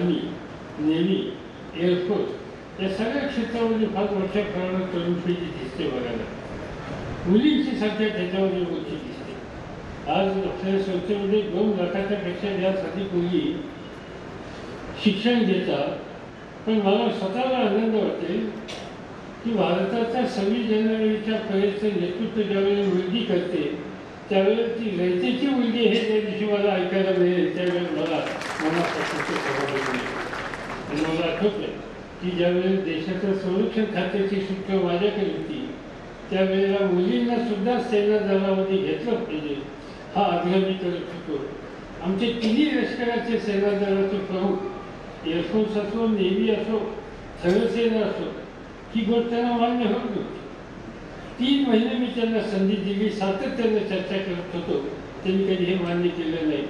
Army navy air force या सगळ्या क्षेत्रामध्ये फार मोठ्या प्रमाणात तरुण पिढी दिसते बघायला. मुलींची संख्या त्याच्यामध्ये मोठी दिसते. आज आपल्या संस्थेमध्ये दोन लाखाच्या पेक्षा जास्त अधिक मुली शिक्षण घेतात पण मला स्वतःला आनंद वाटेल की भारताच्या सव्वीस जानेवारीच्या परेडचं नेतृत्व ज्यावेळी मुलगी करते त्यावेळेस ती रयतेची मुलगी हे त्या दिवशी मला ऐकायला मिळेल. त्यावेळेस मला मनापासून समाधान मिळेल. आणि मला आठवतं की ज्यावेळेस देशाचं संरक्षण खात्याची सूत्र माझ्याकडे होती त्यावेळेला मुलींना सुद्धा सेना दलामध्ये घेतलं पाहिजे हा आग्रह मी करत होतो. आमचे तिन्ही लष्कराचे सेना दलाचे प्रमुख एअरफोर्स असो नेव्ही असो स्थलसेना असो ही गोष्ट त्यांना मान्य होत नव्हती. तीन महिने मी त्यांना संधी दिली सातत्यानं चर्चा करत होतो. त्यांनी कधी हे मान्य केलं नाही.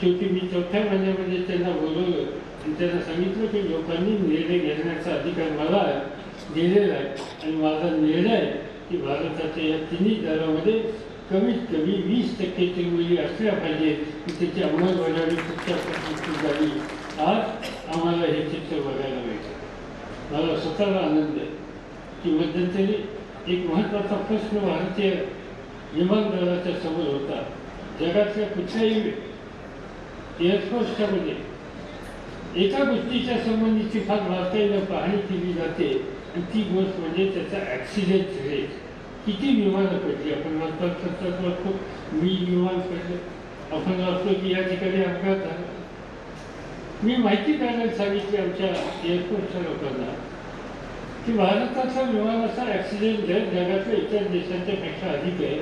शेवटी मी चौथ्या महिन्यामध्ये त्यांना बोलवलं आणि त्यांना सांगितलं की लोकांनी निर्णय घेण्याचा अधिकार मला दिलेला आहे आणि माझा निर्णय आहे की भारताच्या या तिन्ही दरामध्ये कमीत कमी वीस टक्के टक्केची मुली असल्या पाहिजे. की त्याची अंमलबजावणी कुठच्या पद्धती झाली. आज आम्हाला हे चित्र बघायला मिळतं. मला स्वतःला आनंद आहे. की मध्यंतरी एक महत्त्वाचा प्रश्न भारतीय विमान दलाच्या समोर होता. जगातल्या कुठल्याही एअरफोर्सच्या मध्ये एका गोष्टीच्या संबंधीची फार बारकाईनं पाहणी केली जाते. आणि ती गोष्ट म्हणजे त्याचा ॲक्सिडेंट रेट किती विमानं पडली? आपण म्हणतात सतत वाटतो मी विमान पडलं. आपण वाटतो की या ठिकाणी अपघात झाला. मी माहिती काढायला सांगितली आमच्या एअरपोर्टच्या लोकांना. की भारताचा विमानाचा ॲक्सिडेंट दर जगातल्या इतर देशांच्या पेक्षा अधिक आहे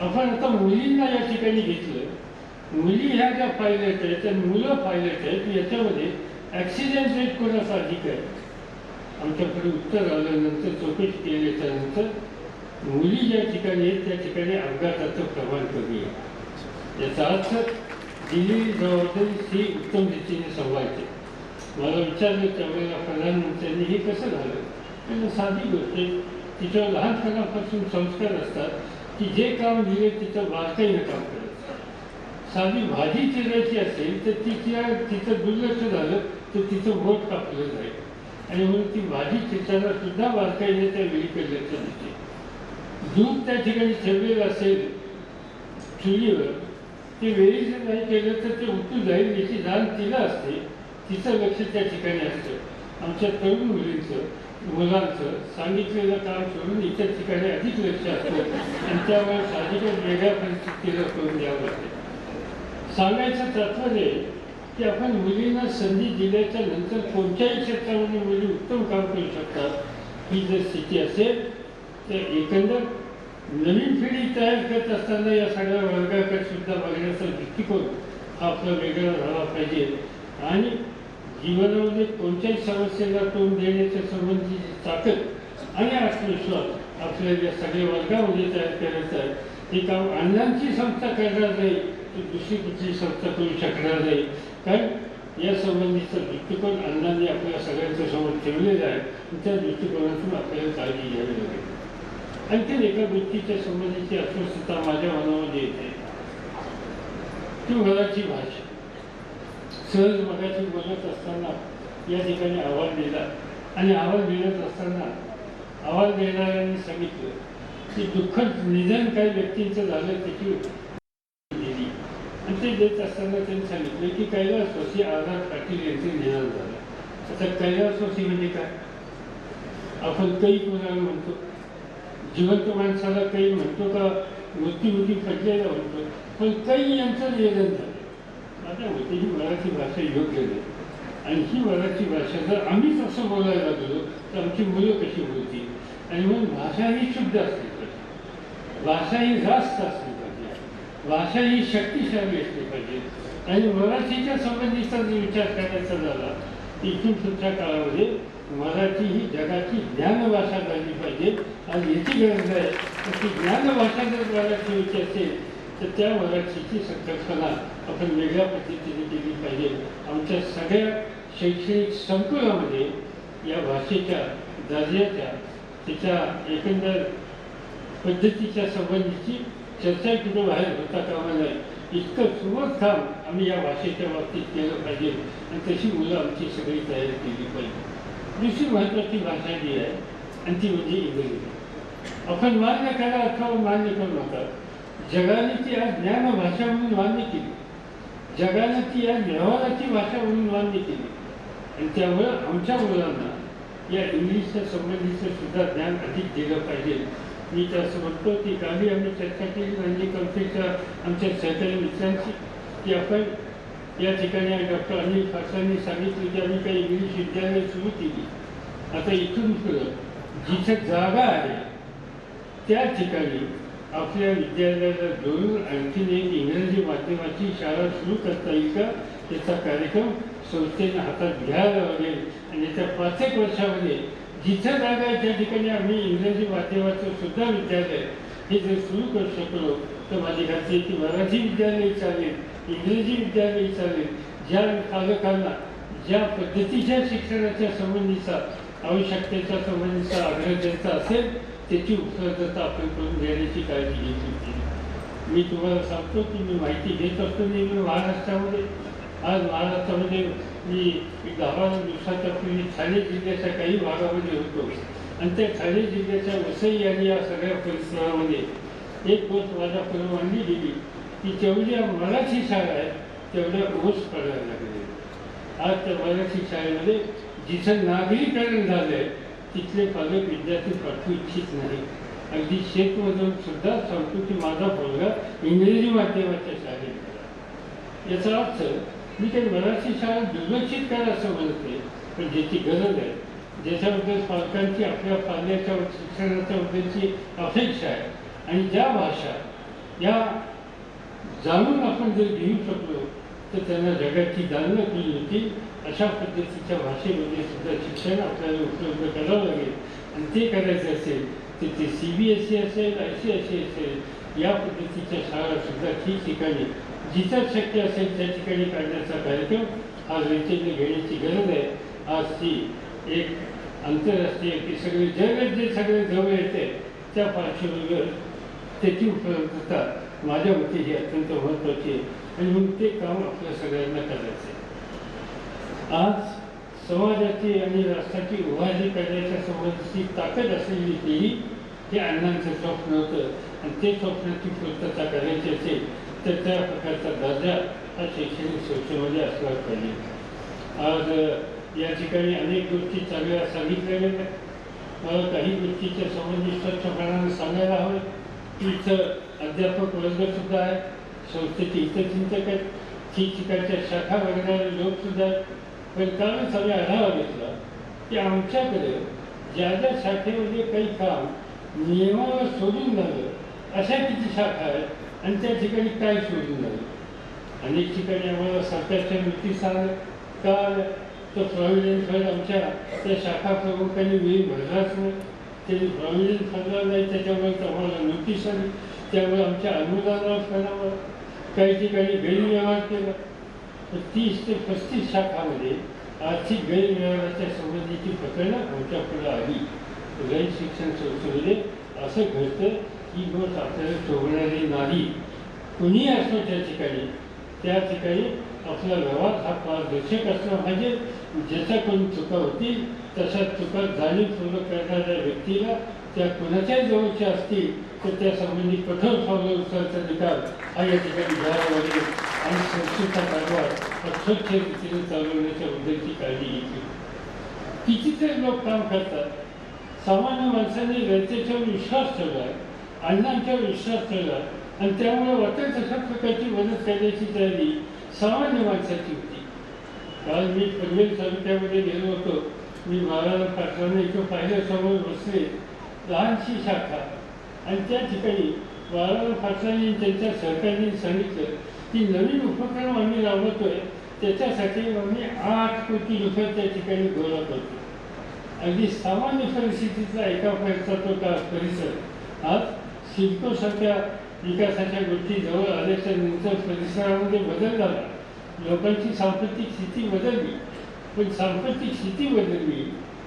आपण आता मुलींना या ठिकाणी घेतलं. मुली ह्या ज्या पायलट आहेत त्या मुलं पायलट आहेत याच्यामध्ये ॲक्सिडेंट रेट कोणाचा अधिक आहे? आमच्याकडे उत्तर आल्यानंतर चौकशी केल्याच्यानंतर मुली ज्या ठिकाणी आहेत त्या ठिकाणी अपघाताचं प्रमाण कमी आहे. याचा अर्थ दिलेली जबाबदारी ही उत्तम रीतीने सांभाळते. मला विचारलं त्यावेळेला प्रधानमंत्र्यांनी हे कसं झालं? साधी गोष्ट आहे लहानपणापासून संस्कार असतात की जे काम लिहिले तिचं बारकाईनं काम करत साधी भाजी चिरायची असेल तर तिच्या तिचं दुर्लक्ष झालं तर तिचं बोट कापलं जाईल आणि म्हणून ती भाजी चिरताना सुद्धा बारकाईने त्या वेळीकडे लक्ष देते दूध त्या ठिकाणी ठेवलेलं असेल चुलीवर ते वेळीचं नाही केलं तर ते उठू जाईल याची जाण तिला असते तिचं लक्ष त्या ठिकाणी असतं आमच्या तरुण मुलींचं मुलांचं सांगितलेलं काम सोडून इतर ठिकाणी अधिक लक्ष असतं आणि त्यामुळे साहजिकच वेगळ्या परिस्थितीला करून द्यावं लागते. सांगायचं तात्पर्य आहे की आपण मुलींना संधी दिल्याच्या नंतर कोणत्याही क्षेत्रामध्ये मुली उत्तम काम करू शकतात. ही जर स्थिती असेल तर एकंदर नवीन पिढी तयार करत असताना या सगळ्या वर्गाकडे सुद्धा बघण्याचा दृष्टिकोन हा आपला वेगळा झाला पाहिजे. आणि जीवनामध्ये कोणत्याही समस्येला तोंड देण्याच्या संबंधीची ताकद आणि आत्मविश्वास आपल्या या सगळ्या वर्गामध्ये तयार करायचं आहे हे काम अण्णांची संस्था करणार नाही तर दुसरी कुठली संस्था करू शकणार नाही. कारण या संबंधीचा दृष्टिकोन अण्णांनी आपल्या सगळ्यांच्या समोर ठेवलेला आहे. त्या दृष्टिकोनातून आपल्याला काळजी घ्यावी लागेल. आणखीन एका गोष्टीच्या संबंधीची अस्वस्थता माझ्या मनामध्ये येते. ती मराठी भाषा. सहज मगाशी बोलत असताना या ठिकाणी आवाज दिला. आणि आवाज मिळत असताना आवाज देणाऱ्यांनी सांगितलं की दुःखद निधन काही व्यक्तींचं झालं त्याची दिली. आणि ते देत असताना त्यांनी सांगितलं की कैलासवासी आजार पाटील यांचे निधन झालं. आता कैलासवासी म्हणजे काय? आपण काही कोणाला म्हणतो? जिवंत माणसाला काही म्हणतो का? मृत्यूमुखी पडलेला म्हणतो. पण काही यांचं निधन झालं. आता होती ही मराठी भाषा योग्य नाही आणि ही मराठी भाषा जर आम्हीच असं बोलायला लागलो तर आमची मुलं कशी बोलतील? आणि म्हणून भाषा ही शुद्ध असली पाहिजे. भाषा ही रास्त असली पाहिजे. भाषा ही शक्तिशाली असली पाहिजे. आणि मराठीच्या संबंधीचा जर विचार करायचा झाला इथून सुद्धा काळामध्ये मराठी ही जगाची ज्ञानभाषा झाली पाहिजे. आणि याची गरज आहे. तर ती ज्ञानभाषा जर मराठी होती असेल तर त्या मराठीची संकल्पना आपण वेगळ्या पद्धतीने केली पाहिजे. आमच्या सगळ्या शैक्षणिक संकुलामध्ये या भाषेच्या दर्जाच्या तिच्या एकंदर पद्धतीच्या संबंधीची चर्चा कुठे बाहेर होता कामा नये. इतकं सुबक काम आम्ही या भाषेच्या बाबतीत केलं पाहिजे. आणि तशी मुलं आमची सगळी तयारी केली पाहिजे. दुसरी महत्त्वाची भाषा जी आहे आणि ती म्हणजे इंग्रजी. आपण मान्य करा अथवा मान्य करू नका जगाने ती आज ज्ञान भाषा म्हणून मान्य केली. जगाने ती आज व्यवहाराची भाषा म्हणून मान्य केली. आणि त्यामुळं आमच्या मुलांना या इंग्लिशच्या संबंधीचं सुद्धा ज्ञान अधिक दिलं पाहिजे. मी तर असं म्हणतो की कालही आम्ही चर्चा केली म्हणजे कॉन्फरन्सच्या आमच्या सहकारी मित्रांची की आपण या ठिकाणी डॉक्टर अनिल फासांनी सांगितलं की आम्ही काही इंग्लिश विद्यालय सुरू केली. आता इथून पुढं जिथं जागा आहे त्या ठिकाणी आपल्या विद्यालयाला जोडून आणखीन एक इंग्रजी माध्यमाची शाळा सुरू करता येईल का? त्याचा कार्यक्रम संस्थेने हातात घ्यायला लागेल. आणि त्या पाच एक वर्षामध्ये जिथं जागा आहे त्या ठिकाणी आम्ही इंग्रजी माध्यमाचं सुद्धा विद्यालय हे जर सुरू करू शकलो तर माझी खात्री की मराठी विद्यालय चालेल इंग्रजी विद्यालय चालेल. ज्या पालकांना ज्या पद्धतीच्या शिक्षणाच्या संबंधीचा आवश्यकतेच्या संबंधीचा आग्रह त्यांचा असेल त्याची उपलब्धता आपण करून देण्याची काळजी घेतली होती. मी तुम्हाला सांगतो की मी माहिती घेत असतो नेहमी महाराष्ट्रामध्ये आज महाराष्ट्रामध्ये मी एक दहा बारा दिवसाच्या पूर्वी ठाणे जिल्ह्याच्या काही भागामध्ये होतो. आणि त्या ठाणे जिल्ह्याच्या वसई आणि या सगळ्या परिसरामध्ये एक गोष्ट माझ्या परवानगी मांडली गेली की जेवढ्या मराठी शाळा आहेत तेवढ्या ओस पडायला लागले आज त्या मराठी शाळेमध्ये जिथं नागरीकरण झालं आहे तिथले पालक विद्यार्थी पाठवू इच्छित नाही. अगदी शेतमधून सुद्धा सांगतो की माझा मुलगा इंग्रजी माध्यमाच्या शाळेत याचा अर्थ मी काही मराठी शाळा दुर्लक्षित करा असं म्हणते पण ज्याची गरज आहे ज्याच्याबद्दल पालकांची आपल्या पाल्याच्या शिक्षणाच्या बद्दलची अपेक्षा आहे आणि ज्या भाषा या जाणून आपण जर घेऊ शकलो तर त्यांना जगाची दालनं केली होती अशा पद्धतीच्या भाषेमध्ये सुद्धा शिक्षण आपल्याला उपलब्ध करावं लागेल. आणि ते करायचं असेल तर ते सी बी एस ई असेल आय सी एस सी असेल या पद्धतीच्या शाळा सुद्धा ठिकठिकाणी जिथं शक्य असेल त्या ठिकाणी काढण्याचा कार्यक्रम आज रचनेने घेण्याची गरज आहे. आज ती एक आंतरराष्ट्रीय की सगळे जगात जे सगळे जवळ येते त्या पार्श्वभूमीवर त्याची उपलब्धता माझ्या मते ही अत्यंत महत्त्वाची आहे. आणि मग ते काम आपल्या सगळ्यांना करायचं आहे. आज समाजाची आणि राष्ट्राची उभारणी करण्याच्या संबंधीची ताकद असलेली पिढी हे अण्णांचं स्वप्न होतं. आणि ते स्वप्नाची पूर्तता करायची असेल तर त्या प्रकारचा दर्जा हा शैक्षणिक संस्थेमध्ये असला पाहिजे. आज या ठिकाणी अनेक गोष्टी चांगल्या सांगितल्या गेल्या काही गोष्टीच्या संबंधी स्वच्छपणाने सांगायला हवे. इथं अध्यापक वर्गसुद्धा आहे संस्थेचे इतर चिंतक आहेत. ठिकठिकाणच्या शाखा बघणारे लोकसुद्धा आहेत. पण कालच सगळे आढावा घेतला की आमच्याकडे ज्या ज्या शाखेमध्ये काही काम नियमावर सोडून झालं अशा किती शाखा आहेत आणि त्या ठिकाणी काय सोडून झालं? अनेक ठिकाणी आम्हाला सरकारच्या नोटीस आल्या का तर तो फंड आमच्या त्या शाखा प्रमुखांनी वेळी भरलाच नाही. त्यांनी प्रॉव्हिडंट फंडला नाही त्याच्यामुळे आम्हाला नोटीस आली. त्यामुळे आमच्या अनुदानावर काही ठिकाणी गैरव्यवहार केला. तर तीस ते पस्तीस शाखामध्ये आर्थिक गैरव्यवहाराच्या संबंधीची प्रकरणं आमच्या पुढे आली रयत शिक्षण संस्थेमध्ये असं घडतं ही गोष्ट आपल्याला शोभणारी नाही. कुणीही असो त्या ठिकाणी त्या ठिकाणी आपला व्यवहार हा पारदर्शक असला पाहिजे. ज्याच्याकडून चुका होतील तशा चुका जाणीवपूर्वक करणाऱ्या व्यक्तीला त्या कोणाच्याही जवळच्या असतील तर त्या संबंधी कठोर पावलं उचलचा निकाल हा या ठिकाणी घ्यावा लागेल आणि संस्थेचा कारभार स्वच्छ रीतीने चालवण्याच्या मुद्द्याची काळजी घेतली कितीतरी लोक काम करतात सामान्य माणसांनी रयतेच्यावर विश्वास ठेवला अण्णांच्यावर विश्वास ठेवला आणि त्यामुळे वाटेल तशा प्रकारची मदत करण्याची तयारी सामान्य माणसाची होती काल मी पनवेल तालुक्यामध्ये गेलो होतो मी महाराज पाटलांना इथं पाहिलं समोर बसले लहानशी शाखा आणि त्या ठिकाणी महाराज पाटलांनी त्यांच्या सरकारने सांगितलं ती नवीन उपक्रम आम्ही राबवतोय त्याच्यासाठी आम्ही आठ कोटी रुपये त्या ठिकाणी गोळा करतो अगदी सामान्य परिस्थितीचा एका पैसा तो का परिसर. आज सिडकोसारख्या विकासाच्या गोष्टी जवळ आल्याच्यानंतर परिसरामध्ये बदल झाला. लोकांची सांपत्तिक स्थिती बदलली. पण सांस्कृतिक स्थिती बदलली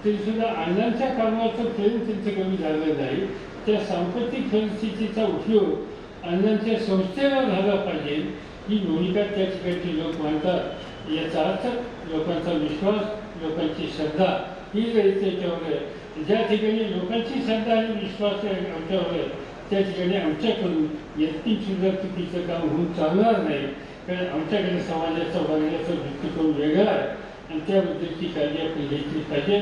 तरीसुद्धा अण्णांच्या कामाचं प्रेम त्यांचं कमी झालं नाही. त्या सांपत्तिक परिस्थितीचा उपयोग अण्णांच्या संस्थेला झाला पाहिजे. ही भूमिका त्या ठिकाणचे लोक मानतात. याचा अर्थ लोकांचा विश्वास लोकांची श्रद्धा ही जर त्याच्यावर आहे. ज्या ठिकाणी लोकांची श्रद्धा आणि विश्वास आमच्यावर आहे त्या ठिकाणी आमच्याकडून यत्किंच सुद्धा चुकीचं काम होऊन चालणार नाही. कारण आमच्याकडे समाजाचा बघण्याचा दृष्टिकोन वेगळा आहे. आणि त्याबद्दलची काळजी आपण घेतली पाहिजे.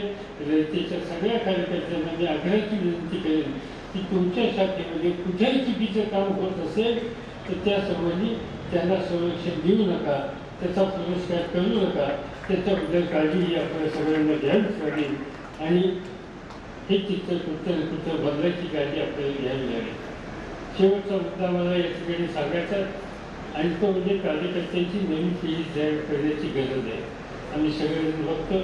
रयतेच्या सगळ्या कार्यकर्त्यांना मी आग्रहाची विनंती करेन की तुमच्या शाखेमध्ये कुठेही चुकीचं काम होत असेल तर त्यासंबंधी त्यांना संरक्षण देऊ नका त्याचा पुरस्कार करू नका त्याच्याबद्दल काळजी आपल्या सगळ्यांना घ्यावीच लागेल आणि हे चित्र कुठं ना कुठं बदलायची काळजी आपल्याला घ्यावी लागेल. शेवटचा मुद्दा मला या ठिकाणी सांगायचा आणि तो म्हणजे कार्यकर्त्यांची नवीन पिढी तयार करण्याची गरज आहे. आम्ही सगळेजण बघतो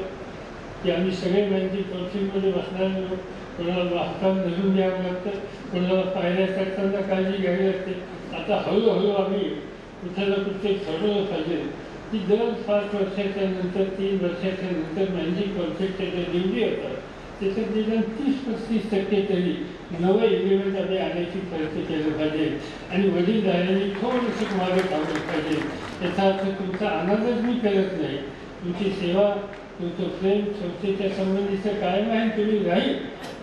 की आम्ही सगळे बँकिंग काउन्सिलमध्ये बसणारे लोक कोणाला हातावर धरून घ्यावं लागतं कोणाला पायऱ्या चढताना काळजी घ्यावी लागते. आता हळूहळू आम्ही कुठं कुठे ठरवलं पाहिजे की दर पाच वर्षाच्या नंतर तीन वर्षाच्या नंतर मॅनेजिंग कॉन्सेप्टच्या त्याच्या निवडी होतात त्याच्यात निदान तीस पस्तीस टक्के तरी नवं एग्रीमेंट आम्ही आणायची प्रयत्न केलं पाहिजे आणि वडीलधाऱ्यांनी थोडंसं मागे थांबलं पाहिजे त्याचा अर्थ तुमचा आनंदच मी करत नाही तुमची सेवा तुमचं प्रेम संस्थेच्या संबंधीचं कायम आहे तुम्ही राहील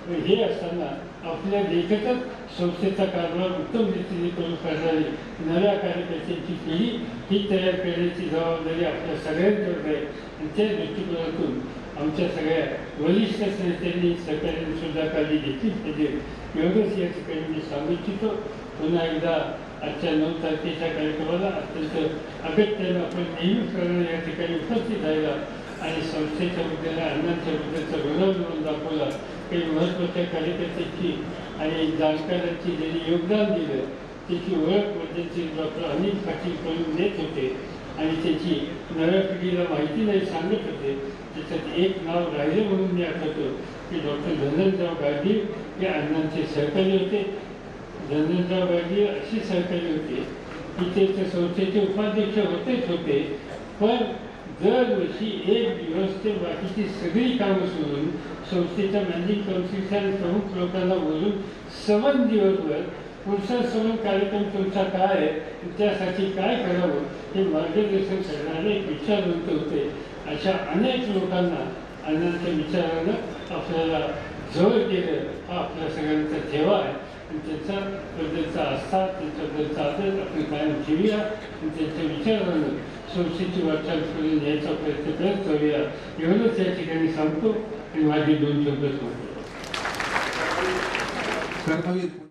पण हे असताना आपल्या देखतच संस्थेचा कारभार उत्तम रीतीने करून करणारी नव्या कार्यकर्त्यांची पिढी ही तयार करण्याची जबाबदारी आपल्या सगळ्यांच्यावर आहे. आणि त्या दृष्टिकोनातून आमच्या सगळ्या वरिष्ठ नेत्यांनी सरकारने सुद्धा काळजी घेतली पाहिजे. एवढंच या ठिकाणी मी सांगू इच्छितो. पुन्हा एकदा आजच्या नऊ तारखेच्या कार्यक्रमाला अत्यंत अगत्यानं आपण नेहमीप्रमाणे या ठिकाणी उपस्थित राहिला आणि संस्थेच्या मुद्द्याला अण्णांच्या मुद्द्याचा ऋणानुमान दाखवला काही महत्त्वाच्या कार्यकर्त्यांची आणि जाणकारांची ज्यांनी योगदान दिलं त्याची ओळख म्हणजे मध्यंतरी डॉक्टर अनिल पाटील करून देत होते. आणि त्याची नव्या पिढीला माहिती नाही सांगत होते. त्याच्यात एक नाव राहिले म्हणून मी आठवतो की डॉक्टर धनंजराव गाडगे हे अण्णांचे सहकारी होते. धनंजराव गाडगे अशी सहकारी होते की ते संस्थेचे उपाध्यक्ष होतेच होते. पण दरवर्षी एक दिवस ते बाकीची सगळी कामं सोडून संस्थेच्या मॅनेजिंग काउन्सिलच्या प्रमुख लोकांना बोलून सवन दिवसभर पुढचा सवन कार्यक्रम तुमचा काय आहे? त्यासाठी काय करावं? हे मार्गदर्शन करणारे विचारवंत होते. अशा अनेक लोकांना अण्णांच्या विचारानं आपल्याला जवळ केलं हा आपल्या सगळ्यांचा ठेवा आहे. आणि त्याचा बद्दलचा आस्था त्यांच्याबद्दलचा आदर आपण कायम ठेवूया आणि त्यांच्या विचारानं संस्थेची वाटचाल करून यायचा प्रयत्न करत करूया एवढंच या ठिकाणी सांगतो आणि माझे दोन शब्द सांगतो